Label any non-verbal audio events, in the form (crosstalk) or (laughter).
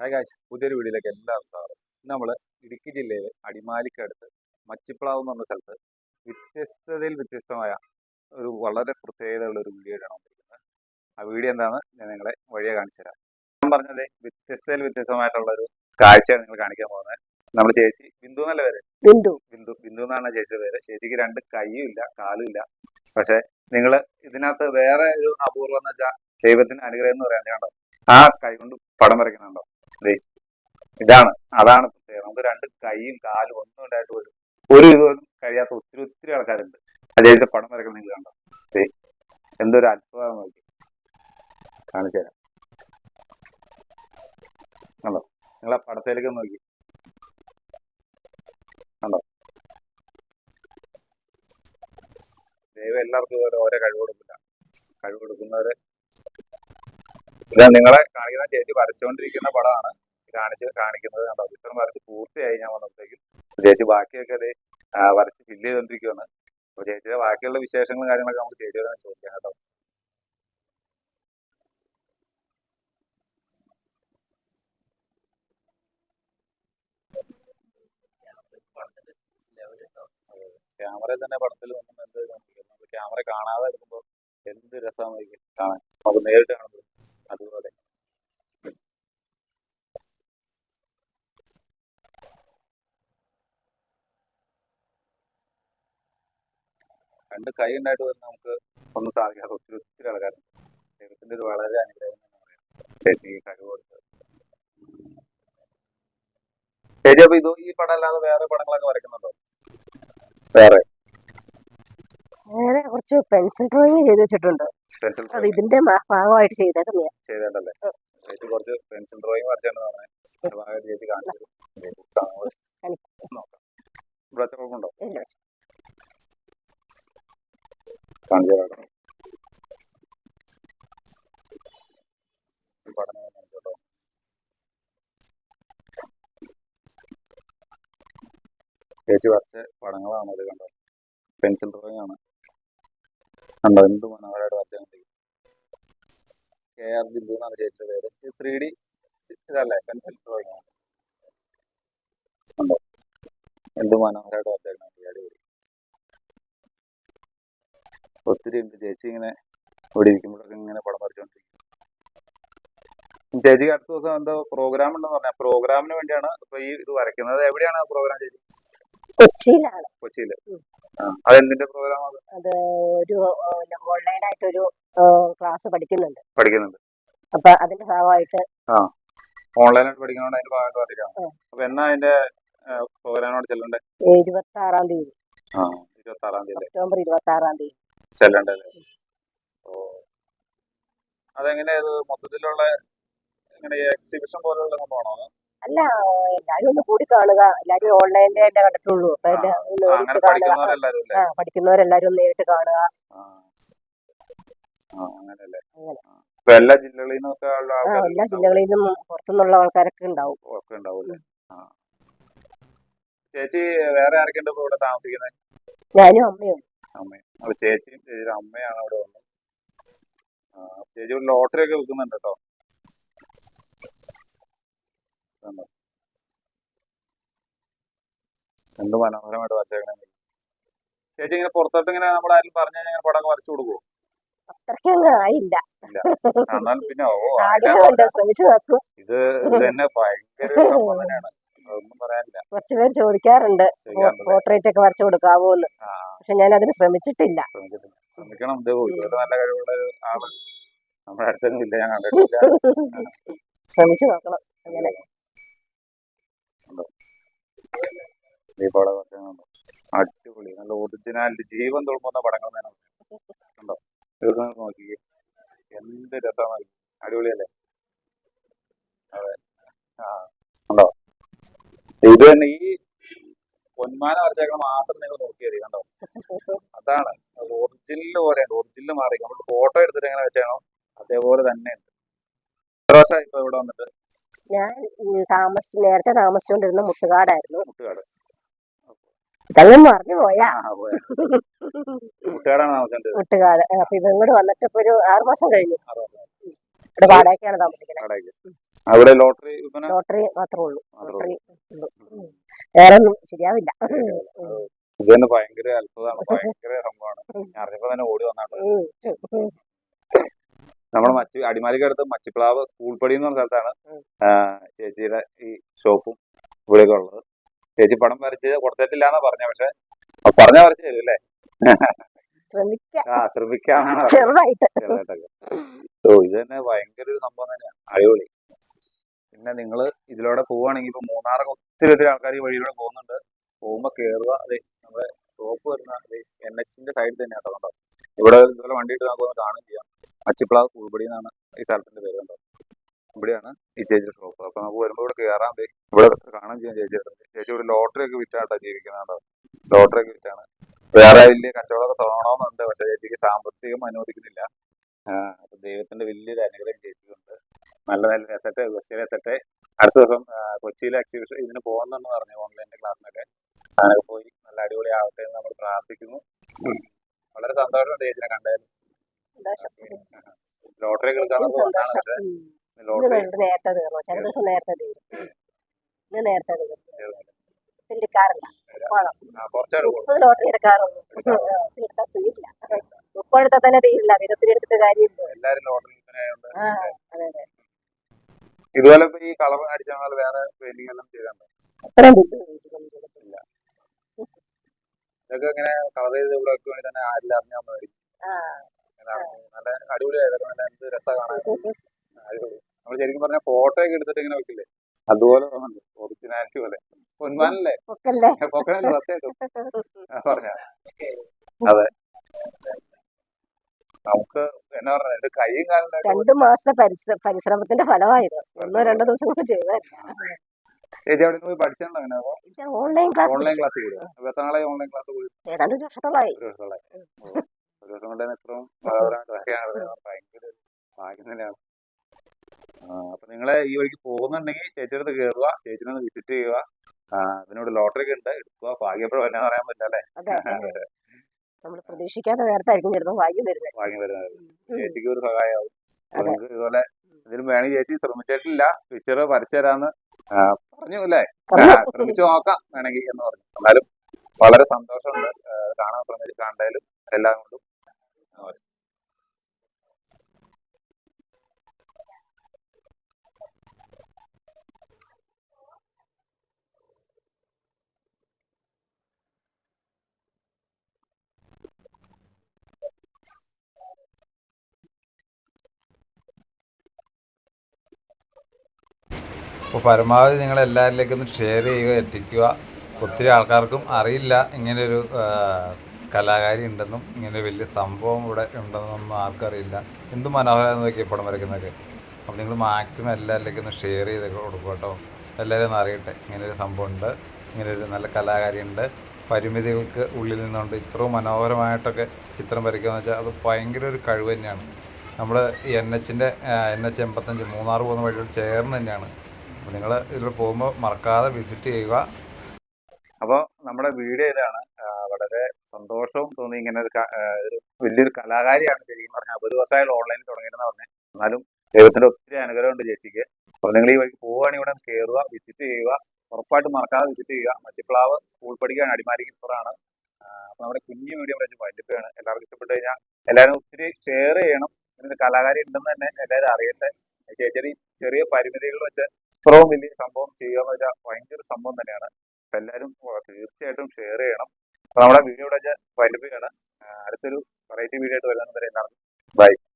Hi guys പുതിയൊരു വീഡിയോയിലേക്ക് എല്ലാവർക്കും സ്വാഗതം. ഇന്ന് നമ്മൾ ഇടുക്കി ജില്ലയിൽ അടിമാലിക്കടുത്ത് മച്ചിപ്ലാവ് എന്ന് പറഞ്ഞ സ്ഥലത്ത് വ്യത്യസ്തതയിൽ വ്യത്യസ്തമായ ഒരു വളരെ പ്രത്യേകതയുള്ള ഒരു വീഡിയോ ആണ് വന്നിരിക്കുന്നത്. ആ വീഡിയോ എന്താണെന്ന് ഞാൻ നിങ്ങളെ വഴിയെ കാണിച്ചു തരാം. ഞാൻ പറഞ്ഞത് വ്യത്യസ്തതയിൽ വ്യത്യസ്തമായിട്ടുള്ള ഒരു കാഴ്ചയാണ് നിങ്ങൾ കാണിക്കാൻ പോകുന്നത്. നമ്മുടെ ചേച്ചി ബിന്ദു എന്നല്ല പേര്? ബിന്ദു. ബിന്ദു ബിന്ദു എന്നാണ് ചേച്ചിയുടെ പേര്. ചേച്ചിക്ക് രണ്ട് കൈയും ഇല്ല കാലും ഇല്ല. പക്ഷെ നിങ്ങൾ ഇതിനകത്ത് വേറെ ഒരു അപൂർവം എന്ന് വെച്ചാൽ ദൈവത്തിന് അനുഗ്രഹം എന്ന് പറയാൻ കണ്ടോ ആ കൈ കൊണ്ട് പടം വരയ്ക്കുന്നുണ്ടോ? ഇതാണ് അതാണ് പ്രത്യേകത. നമുക്ക് രണ്ട് കൈയും കാലും ഒന്നും ഉണ്ടായിട്ട് പോലും ഒരു ഇതുപോലും കഴിയാത്ത ഒത്തിരി ഒത്തിരി ആൾക്കാരുണ്ട്. അദ്ദേഹത്തെ പടം വരയ്ക്കുന്ന നിങ്ങൾ കണ്ടോ? എന്തൊരു അത്ഭുതം നോക്കി. കാണിച്ചു തരാം. കണ്ടോ? നിങ്ങൾ ആ പടത്തിലേക്ക് നോക്കി. കണ്ടോ? ദൈവം എല്ലാവർക്കും ഓരോ കഴിവ് കൊടുക്കില്ല. കഴിവ് കൊടുക്കുന്നവര് ഇത് നിങ്ങളെ കാണിക്കുന്ന ചേച്ചി വരച്ചുകൊണ്ടിരിക്കുന്ന പടമാണ്. കാണിച്ച് കാണിക്കുന്നത് കണ്ടോ? ചിത്രം വരച്ച് പൂർത്തിയായി ഞാൻ വന്നപ്പോഴത്തേക്കും. ചേച്ചി ബാക്കിയൊക്കെ അത് വരച്ച് ഫില്ല് ചെയ്തോണ്ടിരിക്കുവാണ്. അപ്പൊ ചേച്ചിയുടെ ബാക്കിയുള്ള വിശേഷങ്ങളും കാര്യങ്ങളൊക്കെ നമുക്ക് ചേച്ചിയോട് ചോദിക്കാം കേട്ടോ. ക്യാമറയിൽ തന്നെ പടത്തിൽ നമ്മൾ എന്ത് ക്യാമറ കാണാതെ എടുക്കുമ്പോൾ എന്ത് രസമായിരിക്കും കാണാൻ? നമുക്ക് നേരിട്ട് കാണുമ്പോൾ അതുപോലെ. രണ്ട് കൈ ഉണ്ടായിട്ട് പോലും നമുക്ക് ഒന്നും സാധിക്കാതെ ഒത്തിരി ഒത്തിരി ആൾക്കാരുണ്ട്. ദൈവത്തിന്റെ ഒരു വളരെ അനുഗ്രഹം എന്ന് പറയാം. ചേച്ചിക്ക് കഴിവ് കൊടുത്തത് ചേച്ചി അപ്പൊ ഇത് ഈ പടം അല്ലാതെ വേറെ പടങ്ങളൊക്കെ വരയ്ക്കുന്നുണ്ടോ? വേറെ വേറെ കുറച്ച് പെൻസിൽ ഡ്രോയിങ് ചെയ്ത് വെച്ചിട്ടുണ്ട്. പെൻസിൽ അത് ഇതിന്റെ ഭാഗമായിട്ട് ചെയ്തേക്കുന്നതാ. ചേച്ചി കുറച്ച് പെൻസിൽ ഡ്രോയിങ് വരച്ചാണ് പറഞ്ഞത് കാണിച്ചു. നോക്കാം. ഇവിടെ കുഴപ്പമുണ്ടോ. കാണിച്ചു തരാം ചേച്ചി വരച്ച പടങ്ങളാണ് അത് കണ്ടത്. പെൻസിൽ ഡ്രോയിങ് ആണ്. കണ്ടോ? എന്ത് മനോഹരമായിട്ട് വരച്ചാൽ മതി കെ ആർ ബിന്ദു എന്നാണ് ചേച്ചിയുടെ പേര്. ഇത് ത്രീ ഡി ഇതല്ലേ പെൻസിൽ ഡ്രോയിങ് ആണ്. കണ്ടോ? എന്ത് മനോഹരമായിട്ട് വരച്ചേക്കണം അടിപൊളി. ഒത്തിരി ഉണ്ട്. ചേച്ചി ഇങ്ങനെ ഇവിടെ ഇരിക്കുമ്പോഴൊക്കെ ഇങ്ങനെ പടം വരച്ചോണ്ടിരിക്കും. ചേച്ചിക്ക് അടുത്ത ദിവസം എന്തോ പ്രോഗ്രാം ഉണ്ടെന്ന് പറഞ്ഞാൽ പ്രോഗ്രാമിന് വേണ്ടിയാണ് ഇപ്പൊ ഈ ഇത് വരയ്ക്കുന്നത്. എവിടെയാണ് പ്രോഗ്രാം ചേച്ചി? കൊച്ചിയിലാണ്. കൊച്ചിയിൽ. ആ അതെന്തിന്റെ പ്രോഗ്രാം അത്? അത് ഒരു ഓൺലൈനായിട്ടൊരു ക്ലാസ് പഠിക്കുന്നുണ്ട്. പഠിക്കുന്നുണ്ട്. അപ്പൊ അതിന്റെ ഭാഗമായിട്ട് ഓൺലൈനായിട്ട് പഠിക്കുന്നതുകൊണ്ട് അതിന്റെ ഭാഗമായിട്ട് ആ. അപ്പൊ എന്നാ അതിന്റെ പ്രോഗ്രാമിനോട് ചെല്ലണ്ടേ? ഇരുപത്തി ആറാം തീയതി. ആ ഇരുപത്തി ആറാം തീയതി ഒക്ടോബർ ഇരുപത്തി ആറാം തീയതി ചെല്ലണ്ടത് ഓ. അതെങ്ങനെ ഇത് മൊത്തത്തിലുള്ള എങ്ങനെ എക്സിബിഷൻ പോലെയുള്ള സംഭവമാണോ അല്ല എല്ലാരും ഒന്ന് കൂടി കാണുക. എല്ലാരും ഓൺലൈനിലെ അല്ലേ കണ്ടിട്ടുള്ളൂ. അപ്പൊ നേരിട്ട് കാണുക. ആ പഠിക്കുന്നവരെല്ലാരും ഒന്ന് നേരിട്ട് കാണുക. എല്ലാ ജില്ലകളിൽ നിന്നും പുറത്തുനിന്നുള്ള ആൾക്കാരൊക്കെ ഉണ്ടാവും. ചേച്ചി വേറെ ആരൊക്കെയുണ്ട് ഇവിടെ താമസിക്കുന്നത്? ഞാനും അമ്മയും. അമ്മയും. ചേച്ചിയും ചേച്ചിയുടെ അമ്മയാണ് അവിടെ വന്നത്. ചേച്ചി ലോട്ടറി ഒക്കെ വിൽക്കുന്നുണ്ട് കേട്ടോ കണ്ടോ? എന്ത് മനോഹരമായിട്ട് വരച്ചേക്കണേ ചേച്ചി ഇങ്ങനെ പുറത്തോട്ട് ഇങ്ങനെ നമ്മൾ ആരും പറഞ്ഞു കഴിഞ്ഞാൽ ഇങ്ങനെ പടം വരച്ചു കൊടുക്കുവോ? ആയില്ല. എന്നാൽ പിന്നെ ഓ ഇത് തന്നെ ഭയങ്കര സംഭവം തന്നെയാണ്. അതൊന്നും പറയാനില്ല. കുറച്ച് പേര് ചോദിക്കാറുണ്ട്. പോർട്രേറ്റ് ഒക്കെ വരച്ചു കൊടുക്കാവോ എന്ന് പക്ഷെ ഞാൻ അതിന് ശ്രമിച്ചിട്ടില്ല. ശ്രമിക്കണം നല്ല കഴിവുള്ള ആൾ. നമ്മുടെ അടുത്തൊന്നും ഇല്ല ഞാൻ കണ്ടിട്ടില്ല. (laughs) ശ്രമിച്ചു നോക്കണം. അങ്ങനെ. ദീപാവളി കുറച്ചുണ്ട് അടിപൊളി. നല്ല ഒറിജിനാലിറ്റി ജീവൻ തുളുമ്പുന്ന പടങ്ങൾ തന്നെ. ഉണ്ടോ? ദിവസം നോക്കി എന്ത് രസമാണ്. അടിപൊളിയല്ലേ? അതെ. ആ. ഉണ്ടോ? ഇത് തന്നെ ഈ പൊന്മാന വരച്ചേക്കണ മാത്രം നിങ്ങൾ നോക്കിയത് കണ്ടോ? അതാണ്. ഒറിജിനൽ പോലെയുണ്ട് ഒറിജിനൽ മാറി. നമ്മൾ ഫോട്ടോ എടുത്തിട്ട് എങ്ങനെ വെച്ചാണോ അതേപോലെ തന്നെ ഉണ്ട്. എത്ര വർഷമായി ഇപ്പൊ ഇവിടെ വന്നിട്ട്? ഞാൻ താമസിച്ചു നേരത്തെ താമസിച്ചുകൊണ്ടിരുന്ന മുട്ടുകാടായിരുന്നു. മുട്ടുകാട്. ഇതങ്ങ് പറഞ്ഞു പോയാ. മുട്ടുകാട് അപ്പൊ ഇവങ്ങോട് വന്നിട്ട് ഇപ്പൊ ഒരു ആറു മാസം കഴിഞ്ഞു. ഇവിടെ വാടകയ്ക്കാണ് താമസിക്കുന്നത് അവിടെ ലോട്ടറി ലോട്ടറി മാത്രമേ ഉള്ളൂ. ലോട്ടറി വേറെ ഒന്നും ശരിയാവില്ല. ഉം. ഇത് തന്നെ ഭയങ്കര അത്ഭുതമാണ്. ഭയങ്കര സംഭവമാണ്. അറിഞ്ഞപ്പോ തന്നെ ഓടി വന്നാണ്. നമ്മുടെ മച്ചി അടിമാലിക്ക് അടുത്ത് മച്ചിപ്ലാവ് സ്കൂൾ പടി എന്ന് പറഞ്ഞ സ്ഥലത്താണ് ചേച്ചിയുടെ ഈ ഷോപ്പും ഇവിടെയൊക്കെ ഉള്ളത്. ചേച്ചി പണം വരച്ച് കൊടുത്തിട്ടില്ല എന്നാ പറഞ്ഞ പക്ഷെ പറഞ്ഞ വരച്ച് തരും അല്ലേ ആ. ചെറുതായിട്ട്. ഓ ഇത് തന്നെ ഭയങ്കര ഒരു സംഭവം തന്നെയാണ് അടിപൊളി. പിന്നെ നിങ്ങൾ ഇതിലൂടെ പോവുകയാണെങ്കിൽ ഇപ്പൊ മൂന്നാറൊക്കെ ഒത്തിരി ഒത്തിരി ആൾക്കാർ ഈ വഴിയിലൂടെ പോകുന്നുണ്ട്. പോകുമ്പോ കേറുക. അതെ നമ്മുടെ ഷോപ്പ് വരുന്ന എൻ എച്ചിന്റെ സൈഡിൽ തന്നെ കേട്ടോ ഇവിടെ ഇതുപോലെ വണ്ടി ഇട്ട് നമുക്ക് കാണുകയും ചെയ്യാം. അച്ചിപ്ലാവ് സ്കൂൾപടി എന്നാണ് ഈ സ്ഥലത്തിന്റെ പേര് കണ്ടോ? ഇവിടെയാണ് ഈ ചേച്ചിയുടെ ഷോപ്പ്. അപ്പൊ നമുക്ക് വരുമ്പോൾ ഇവിടെ കയറാൻ ദേ ഇവിടെ കാണാൻ ചെയ്യാൻ ചേച്ചിയുടെ ചേച്ചി ഇവിടെ ലോട്ടറി ഒക്കെ വിറ്റാട്ടാ ജീവിക്കുന്നുണ്ടോ ലോട്ടറി ഒക്കെ വിറ്റാണ്. വേറെ വലിയ കച്ചവടമൊക്കെ തുടങ്ങണമെന്നുണ്ട്. പക്ഷെ ചേച്ചിക്ക് സാമ്പത്തികം അനുവദിക്കുന്നില്ല. അപ്പൊ ദൈവത്തിന്റെ വലിയൊരു അനുഗ്രഹം ചേച്ചിക്കുണ്ട്. നല്ല നല്ല എത്തട്ടെ കൊച്ചിയിൽ എത്തട്ടെ അടുത്ത ദിവസം കൊച്ചിയിലെ എക്സിബിഷൻ ഇതിന് പോകുന്നുണ്ടെന്ന് പറഞ്ഞു ഓൺലൈനിന്റെ ക്ലാസ്സിനൊക്കെ അങ്ങനെ പോയി നല്ല അടിപൊളി ആവട്ടെ എന്ന് നമ്മൾ പ്രാർത്ഥിക്കുന്നു. വളരെ സന്തോഷം. ചേച്ചിനെ കണ്ടായിരുന്നു. ലോട്ടറി കളിക്കാന്നൊക്കെ ഇന്ന് നേരത്തെ തീർന്നു. ചില ദിവസം നേരത്തെ തീരും. ഇന്ന് നേരത്തെ തീരും. എടുക്കാറില്ല. ലോട്ടറി എടുക്കാറുള്ളൂ. എടുത്താൽ തീരില്ല. മുപ്പതെടുത്താൽ തന്നെ തീരില്ല. പിന്നെ ഒത്തിരി എടുത്തിട്ട് കാര്യമില്ല. ആ അതെ അതെ. ഇതുപോലെ ഈ കളർ അടിച്ച വേറെ പെയിന്റിംഗ് എല്ലാം ചെയ്തിട്ടുണ്ടോ അത്രയും വീട്ടിലൊന്നും ഇതൊക്കെ ഇങ്ങനെ കളർ ചെയ്ത് ഇവിടെ വേണ്ടി തന്നെ ആരില്ല അറിഞ്ഞാൽ മതി. നല്ല അടിപൊളിയായിരുന്നു നല്ല എന്ത് രസ കാണാൻ. (laughs) അടിപൊളി. നമ്മൾ ശരിക്കും പറഞ്ഞ ഫോട്ടോ ഒക്കെ എടുത്തിട്ട് ഇങ്ങനെ വെക്കില്ലേ? അതുപോലെ ഒറിജിനാലിറ്റി പോലെ. പൊന്മാനല്ലേ ഒക്കല്ലേ പൊക്കനല്ലേ സത്യമായിട്ടും പറഞ്ഞ. അതെ. നമുക്ക് എന്നാ പറഞ്ഞത്? എന്റെ കൈയും കാലും രണ്ടു മാസത്തെ പരിശ്രമത്തിന്റെ ഫലമായിരുന്നു. ഒന്നോ രണ്ടോ ദിവസം കൊണ്ട് ചെയ്തതല്ല ചേച്ചി അവിടെ പോയി അങ്ങനെ ഓൺലൈൻ ക്ലാസ് ഓൺലൈൻ ക്ലാസ് എത്ര ഓൺലൈൻ ക്ലാസ് പോയി? ഏതാണ്ട് ഒരു വർഷത്തോളമായി ഒരു ദിവസമുള്ള ഒരു ദിവസം കൊണ്ട് തന്നെ ഇത്രയും വളരാണ്ട് ഭയങ്കര ഭാഗ്യം തന്നെയാണ്. നിങ്ങളെ ഈ വഴിക്ക് പോകുന്നുണ്ടെങ്കിൽ ചേച്ചിയുടെ അടുത്ത് കയറുക ചേച്ചിനെ ഒന്ന് വിസിറ്റ് ചെയ്യുക. അതിനോട് ലോട്ടറി ഒക്കെ ഉണ്ട് എടുക്കുക. ഭാഗ്യപ്പെടുക എന്നാ പറയാൻ പറ്റില്ല അല്ലേ? (laughs) നമ്മൾ പ്രതീക്ഷിക്കാത്ത നേരത്തായിരിക്കും ചിലപ്പോൾ ഭാഗ്യം വരുന്നത്. ഭാഗ്യം വരുന്നത്. ചേച്ചിക്ക് ഒരു സഹായമാവും. നിങ്ങൾക്ക് ഇതുപോലെ ഇതിലും വേണമെങ്കിൽ ചേച്ചി ശ്രമിച്ചിട്ടില്ല. പിക്ചർ വരച്ചു തരാന്ന് പറഞ്ഞു അല്ലേ? ശ്രമിച്ചു നോക്കാം വേണമെങ്കിൽ എന്ന് പറഞ്ഞു. എന്നാലും വളരെ സന്തോഷമുണ്ട്. കാണാൻ ശ്രമിച്ച് കണ്ടതിലും എല്ലാം കൊണ്ടും അപ്പോൾ പരമാവധി നിങ്ങൾ എല്ലാവരിലേക്കും ഒന്ന് ഷെയർ ചെയ്യുക എത്തിക്കുക. ഒത്തിരി ആൾക്കാർക്കും അറിയില്ല ഇങ്ങനെയൊരു കലാകാരി ഉണ്ടെന്നും ഇങ്ങനെ വലിയ സംഭവം ഇവിടെ ഉണ്ടെന്നൊന്നും ആർക്കും അറിയില്ല. എന്ത് മനോഹരമെന്ന് നോക്കി പടം വരയ്ക്കുന്നതൊക്കെ അപ്പോൾ നിങ്ങൾ മാക്സിമം എല്ലാവരിലേക്കും ഒന്ന് ഷെയർ ചെയ്ത് കൊടുക്കുക കേട്ടോ. എല്ലാവരും ഒന്ന് അറിയട്ടെ ഇങ്ങനൊരു സംഭവം ഉണ്ട് ഇങ്ങനൊരു നല്ല കലാകാരി ഉണ്ട് പരിമിതികൾക്ക് ഉള്ളിൽ നിന്നുകൊണ്ട് ഇത്രയും മനോഹരമായിട്ടൊക്കെ ചിത്രം വരയ്ക്കുക എന്ന് വെച്ചാൽ അത് ഭയങ്കര ഒരു കഴിവ് തന്നെയാണ്. നമ്മൾ എൻ എച്ചിന്റെ എൻ എച്ച് എൺപത്തഞ്ച് മൂന്നാർ പോകുന്ന വഴിയോട് ചേർന്ന് തന്നെയാണ്. അപ്പോൾ നിങ്ങൾ ഇതിൽ പോകുമ്പോൾ മറക്കാതെ വിസിറ്റ് ചെയ്യുക. അപ്പോൾ നമ്മുടെ വീഡിയോ ഇതാണ് വളരെ സന്തോഷവും തോന്നി ഇങ്ങനെ ഒരു വലിയൊരു കലാകാരിയാണ് ശരിക്കും പറഞ്ഞാൽ. ഒരു വർഷമായാലും ഓൺലൈനിൽ തുടങ്ങിയെന്ന് പറഞ്ഞു. എന്നാലും ദൈവത്തിന്റെ ഒത്തിരി അനുഗ്രഹമുണ്ട് ചേച്ചിക്ക്. അപ്പോൾ നിങ്ങൾ ഈ വഴിക്ക് പോവുകയാണെങ്കിൽ ഇവിടെ കയറുക വിസിറ്റ് ചെയ്യുക. ഉറപ്പായിട്ടും മറക്കാതെ വിസിറ്റ് ചെയ്യുക. മച്ചിപ്ലാവ് സ്കൂൾ പഠിക്കുകയാണ് അടിമാലിക്ക് ഇപ്പുറമാണ് അപ്പോൾ നമ്മുടെ കുഞ്ഞു വീഡിയോ വെച്ച് പറ്റിപ്പോയാണ് എല്ലാവർക്കും ഇഷ്ടപ്പെട്ട് കഴിഞ്ഞാൽ എല്ലാവരും ഒത്തിരി ഷെയർ ചെയ്യണം. ഇങ്ങനെ കലാകാരി ഉണ്ടെന്ന് തന്നെ എല്ലാവരും അറിയട്ടെ. ചേച്ചി ചെറിയ പരിമിതികൾ വെച്ച് ഇത്രയും വലിയ സംഭവം ചെയ്യുക എന്ന് വെച്ചാൽ ഭയങ്കര സംഭവം തന്നെയാണ്. അപ്പൊ എല്ലാവരും തീർച്ചയായിട്ടും ഷെയർ ചെയ്യണം. നമ്മുടെ വീഡിയോ ഇവിടെ പഠിപ്പിക്കുകയാണ് അടുത്തൊരു വെറൈറ്റി വീഡിയോ ആയിട്ട് വരാൻ വരെ എല്ലാവർക്കും